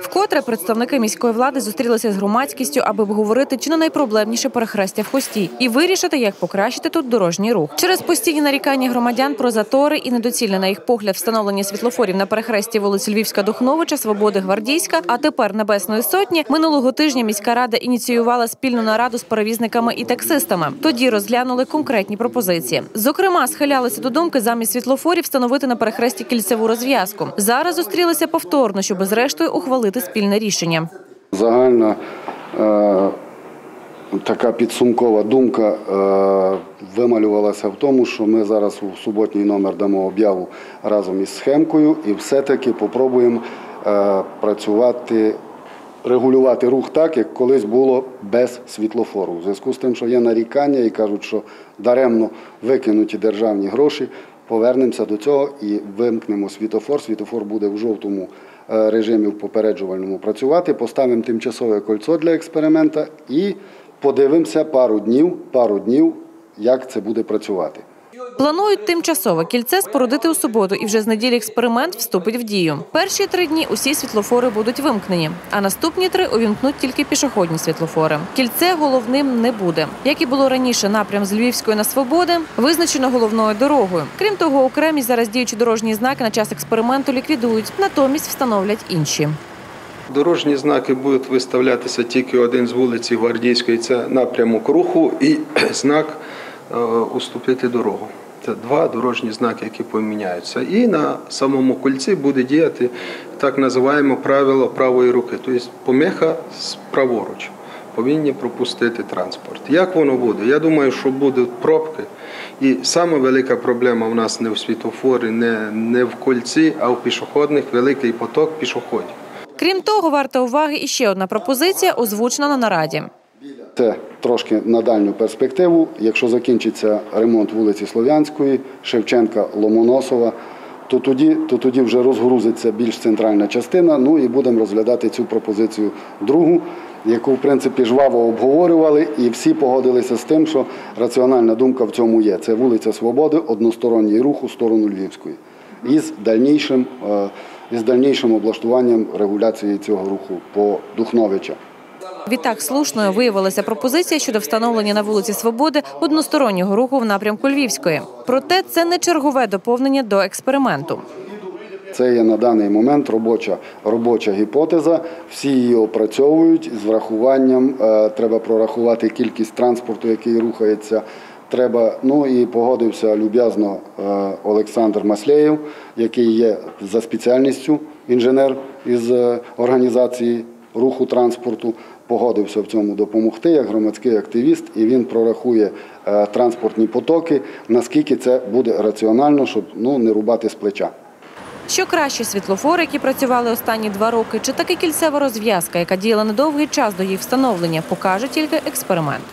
Вкотре представники міської влади зустрілися з громадськістю, аби обговорити чи не найпроблемніше перехрестя в хості і вирішити, як покращити тут дорожній рух. Через постійні нарікання громадян про затори і недоцільне на їх погляд встановлення світлофорів на перехресті вулиць Львівська Духновича, Свободи Гвардійська, а тепер Небесної Сотні. Минулого тижня міська рада ініціювала спільну нараду з перевізниками і таксистами. Тоді розглянули конкретні пропозиції. Зокрема, схилялися до думки замість світлофорів встановити на перехресті кільцеву розв'язку. Зараз зустрілися повторно, щоб зрештою ухвалити спільне рішення. Загальна е, така підсумкова думка е, вималювалася в тому, що ми зараз у суботній номер дамо об'яву разом із схемкою і все-таки попробуємо е, працювати, регулювати рух так, як колись було без світлофору. У зв'язку з тим, що є нарікання і кажуть, що даремно викинуті державні гроші. Повернемося до цього і вимкнемо світофор. Світофор буде в жовтому е, режимі в попереджувальному працювати. Поставимо тимчасове кольцо для експеримента і подивимося пару днів, пару днів, як це буде працювати. Планують тимчасове кільце спорудити у суботу, і вже з неділі експеримент вступить в дію. Перші три дні усі світлофори будуть вимкнені, а наступні три увімкнуть тільки пішохідні світлофори. Кільце головним не буде. Як і було раніше, напрям з Львівської на свободи визначено головною дорогою. Крім того, окремі зараз діючі дорожні знаки на час експерименту ліквідують, натомість встановлять інші. Дорожні знаки будуть виставлятися тільки один з вулиці Гвардійської, це напрямок руху, і знак е, уступити дорогу. Це два дорожні знаки, які поміняються. І на самому кольці буде діяти так називаємо правило правої руки, тобто помеха праворуч. Повинні пропустити транспорт. Як воно буде? Я думаю, що будуть пробки. І саме велика проблема в нас не в світофорі, не, не в кольці, а в пішохідних великий поток пішоходів. Крім того, варта уваги і ще одна пропозиція, озвучена на нараді. Це трошки на дальню перспективу. Якщо закінчиться ремонт вулиці Слов'янської, Шевченка, Ломоносова, то тоді, то тоді вже розгрузиться більш центральна частина. Ну і будемо розглядати цю пропозицію другу, яку в принципі жваво обговорювали, і всі погодилися з тим, що раціональна думка в цьому є. Це вулиця Свободи, односторонній рух у сторону Львівської. Із дальнішим, е, із дальнішим облаштуванням регуляції цього руху по Духновича. Відтак слушною виявилася пропозиція щодо встановлення на вулиці Свободи одностороннього руху в напрямку Львівської. Проте це не чергове доповнення до експерименту. Це є на даний момент робоча, робоча гіпотеза. Всі її опрацьовують з врахуванням. е, Треба прорахувати кількість транспорту, який рухається. Треба, ну і погодився люб'язно е, Олександр Маслєєв, який є за спеціальністю інженер із е, організації руху транспорту. Погодився в цьому допомогти як громадський активіст, і він прорахує е, транспортні потоки, наскільки це буде раціонально, щоб ну не рубати з плеча. Що краще світлофори, які працювали останні два роки, чи таки кільцева розв'язка, яка діяла недовгий час до їх встановлення, покаже тільки експеримент.